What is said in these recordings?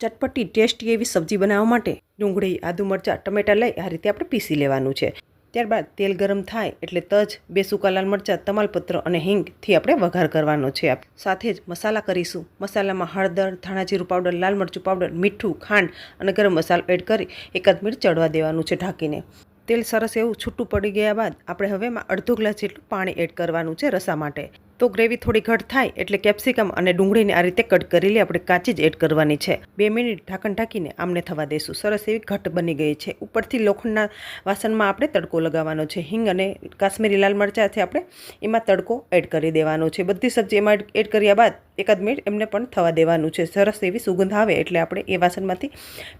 ચટપટી tasty એવી સબ્જી બનાવવા માટે ડુંગળી, આદુ મરચાં, ટમેટાં લઈ આ રીતે આપણે પીસી લેવાનું છે. ત્યારબાદ તેલ ગરમ થાય એટલે તજ, બે સૂકા લાલ મરચાં, તમાલપત્ર અને હિંગથી આપણે વઘાર કરવાનો છે. સાથે જ મસાલા કરીશું. મસાલામાં હળદર, ધાણાજીરું પાવડર, લાલ મરચું પાવડર, મીઠું, ખાંડ અને ગરમ મસાલો એડ કરી એકાદ મિનિટ ચડવા દેવાનું છે ઢાંકીને. તેલ સરસ એવું છૂટું પડી ગયા બાદ આપણે હવે એમાં અડધો ગ્લાસ જેટલું પાણી એડ કરવાનું છે રસા માટે. તો ગ્રેવી થોડી ઘટ થાય એટલે કેપ્સિકમ અને ડુંગળીને આ રીતે કટ કરી લે આપણે કાચી જ એડ કરવાની છે. બે મિનિટ ઢાંકણ ઢાંકીને આમને થવા દઈશું સરસ એવી ઘટ બની ગઈ છે. ઉપરથી લોખંડના વાસણમાં આપણે તડકો લગાવવાનો છે. હિંગ અને કાશ્મીરી લાલ મરચાંથી આપણે એમાં તડકો એડ કરી દેવાનો છે. બધી સબ્જી એમાં એડ કર્યા બાદ એકાદ મિનિટ એમને પણ થવા દેવાનું છે. સરસ એવી સુગંધ આવે એટલે આપણે એ વાસણમાંથી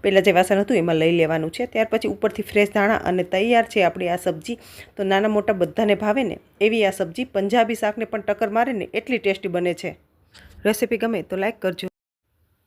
પહેલાં જે વાસણ હતું એમાં લઈ લેવાનું છે. ત્યાર પછી ઉપરથી ફ્રેશ ધાણા અને તૈયાર છે આપણી આ સબ્જી. તો નાના મોટા બધાને ભાવે ને એવી આ સબ્જી પંજાબી શાકને પણ ટક્કર મારે ને એટલી ટેસ્ટી બને છે. રેસીપી ગમે તો લાઈક કરજો.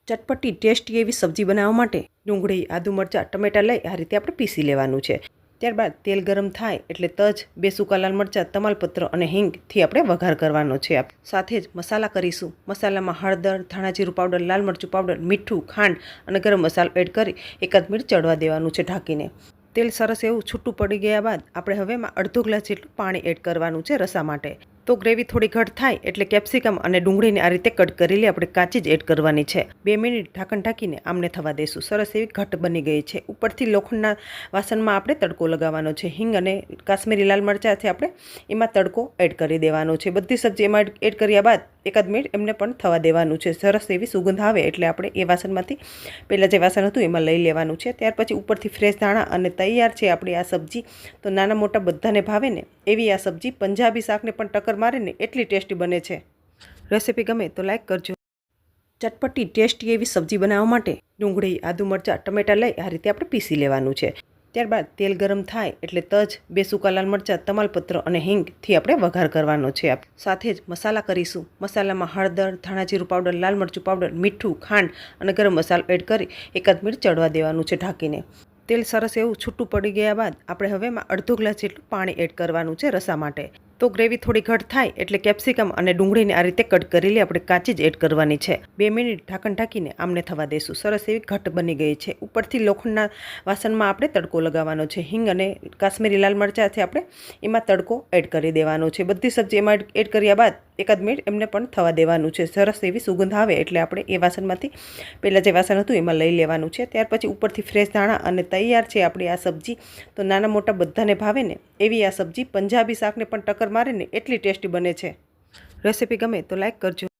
ચટપટી, ટેસ્ટી એવી સબ્જી બનાવવા માટે ડુંગળી, આદુ મરચાં, ટમેટાં લઈ આ રીતે આપણે પીસી લેવાનું છે. ત્યારબાદ તેલ ગરમ થાય એટલે તજ, બે સૂકા લાલ મરચાં, તમાલપત્ર અને હિંગથી આપણે વઘાર કરવાનો છે. સાથે જ મસાલા કરીશું. મસાલામાં હળદર ધાણા જીરું પાવડર, લાલ મરચું પાવડર, મીઠું, ખાંડ અને ગરમ મસાલો એડ કરી એકાદ મિનિટ ચડવા દેવાનું છે ઢાંકીને. તેલ સરસ એવું છૂટું પડી ગયા બાદ આપણે હવે એમાં અડધો ગ્લાસ જેટલું પાણી એડ કરવાનું છે રસા માટે. તો ગ્રેવી થોડી ઘટ થાય એટલે કેપ્સિકમ અને ડુંગળીને આ રીતે કટ કરી લે આપણે કાચી જ એડ કરવાની છે. બે મિનિટ ઢાંકણ ઢાંકીને આમને થવા દઈશું સરસ એવી ઘટ બની ગઈ છે. ઉપરથી લોખંડના વાસણમાં આપણે તડકો લગાવવાનો છે. હિંગ અને કાશ્મીરી લાલ મરચાંથી આપણે એમાં તડકો એડ કરી દેવાનો છે. બધી સબ્જી એમાં એડ કર્યા બાદ એકાદ મિનિટ એમને પણ થવા દેવાનું છે. સરસ એવી સુગંધ આવે એટલે આપણે એ વાસણમાંથી, પહેલાં જે વાસણ હતું એમાં લઈ લેવાનું છે. ત્યાર પછી ઉપરથી ફ્રેશ ધાણા અને તૈયાર છે આપણી આ સબ્જી, તો નાના મોટા બધાને ભાવે ને એવી આ સબ્જી પંજાબી શાકને પણ ટક્કર મારે ને એટલી ટેસ્ટી બને છે. રેસીપી ગમે તો લાઇક કરજો. ચટપટી ટેસ્ટી એવી સબ્જી બનાવવા માટે ડુંગળી, આદુ મરચાં, ટમેટાં લઈ આ રીતે આપણે પીસી લેવાનું છે. ત્યારબાદ તેલ ગરમ થાય એટલે તજ, બે સૂકા લાલ મરચાં, તમાલપત્ર અને હિંગથી આપણે વઘાર કરવાનો છે. સાથે જ મસાલા કરીશું. મસાલામાં હળદર ધાણા જીરું પાવડર, લાલ મરચું પાવડર, મીઠું, ખાંડ અને ગરમ મસાલો એડ કરી એકાદ મિનિટ ચડવા દેવાનું છે ઢાંકીને. તેલ સરસ એવું છૂટું પડી ગયા બાદ આપણે હવે એમાં અડધો ગ્લાસ જેટલું પાણી એડ કરવાનું છે રસા માટે. તો ગ્રેવી થોડી ઘટ થાય એટલે કેપ્સિકમ અને ડુંગળીને આ રીતે કટ કરી લે આપણે કાચી જ એડ કરવાની છે. બે મિનિટ ઢાંકણ ઢાંકીને આમને થવા દેશું. સરસ એવી ઘટ બની ગઈ છે. ઉપરથી લોખંડના વાસણમાં આપણે તડકો લગાવવાનો છે. હિંગ અને કાશ્મીરી લાલ મરચાંથી આપણે એમાં તડકો એડ કરી દેવાનો છે. બધી સબ્જી એમાં એડ કર્યા બાદ એકાદ મિનિટ એમને પણ થવા દેવાનું છે. સરસ એવી સુગંધ આવે એટલે આપણે એ વાસણમાંથી પહેલાં જે વાસણ હતું એમાં લઈ લેવાનું છે. ત્યાર પછી ઉપરથી ફ્રેશ ધાણા અને તૈયાર છે આપણી આ સબ્જી. તો નાના મોટા બધાને ભાવે ને એવી આ સબ્જી પંજાબી શાકને પણ ટક્કર મારે ને એટલી ટેસ્ટી બને છે. રેસીપી ગમે તો લાઇક કરજો.